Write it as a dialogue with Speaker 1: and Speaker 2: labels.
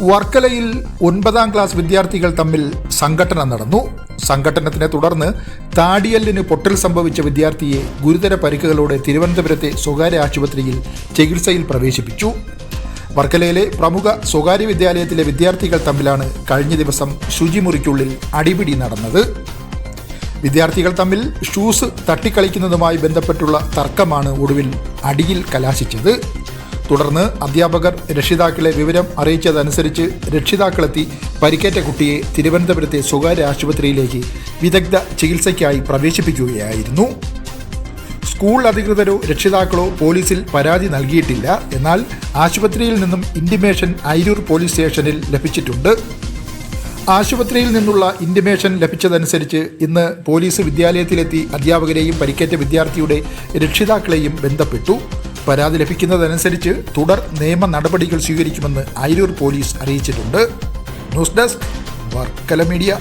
Speaker 1: വർക്കലയിൽ ഒൻപതാം ക്ലാസ് വിദ്യാർത്ഥികൾ തമ്മിൽ സംഘട്ടനം നടന്നു. സംഘട്ടനത്തിനെ തുടർന്ന് താടിയല്ലിന് പൊട്ടൽ സംഭവിച്ച വിദ്യാർത്ഥിയെ ഗുരുതര പരിക്കുകളോടെ തിരുവനന്തപുരത്തെ സ്വകാര്യ ആശുപത്രിയിൽ ചികിത്സയിൽ പ്രവേശിപ്പിച്ചു. വർക്കലയിലെ പ്രമുഖ സ്വകാര്യ വിദ്യാലയത്തിലെ വിദ്യാർത്ഥികൾ തമ്മിലാണ് കഴിഞ്ഞ ദിവസം ശുചിമുറിക്കുള്ളിൽ അടിപിടി നടന്നത്. വിദ്യാർത്ഥികൾ തമ്മിൽ ഷൂസ് തട്ടിക്കളിക്കുന്നതുമായി ബന്ധപ്പെട്ടുള്ള തർക്കമാണ് ഒടുവിൽ അടിയിൽ കലാശിച്ചത്. തുടർന്ന് അധ്യാപകർ രക്ഷിതാക്കളെ വിവരം അറിയിച്ചതനുസരിച്ച് രക്ഷിതാക്കളെത്തി പരിക്കേറ്റ കുട്ടിയെ തിരുവനന്തപുരത്തെ സ്വകാര്യ ആശുപത്രിയിലേക്ക് വിദഗ്ധ ചികിത്സയ്ക്കായി പ്രവേശിപ്പിക്കുകയായിരുന്നു. സ്കൂൾ അധികൃതരോ രക്ഷിതാക്കളോ പോലീസിൽ പരാതി നൽകിയിട്ടില്ല. എന്നാൽ ആശുപത്രിയിൽ നിന്നും ഇൻഡിമേഷൻ അയിരൂർ പോലീസ് സ്റ്റേഷനിൽ ലഭിച്ചിട്ടുണ്ട്. ആശുപത്രിയിൽ നിന്നുള്ള ഇൻഡിമേഷൻ ലഭിച്ചതനുസരിച്ച് ഇന്ന് പോലീസ് വിദ്യാലയത്തിലെത്തി അധ്യാപകരെയും പരിക്കേറ്റ വിദ്യാർത്ഥിയുടെ രക്ഷിതാക്കളെയും ബന്ധപ്പെട്ടു. പരാതി ലഭിക്കുന്നതനുസരിച്ച് തുടർ നിയമ നടപടികൾ സ്വീകരിക്കുമെന്ന് അയിരൂർ പോലീസ് അറിയിച്ചിട്ടുണ്ട്. News desk Varkala media.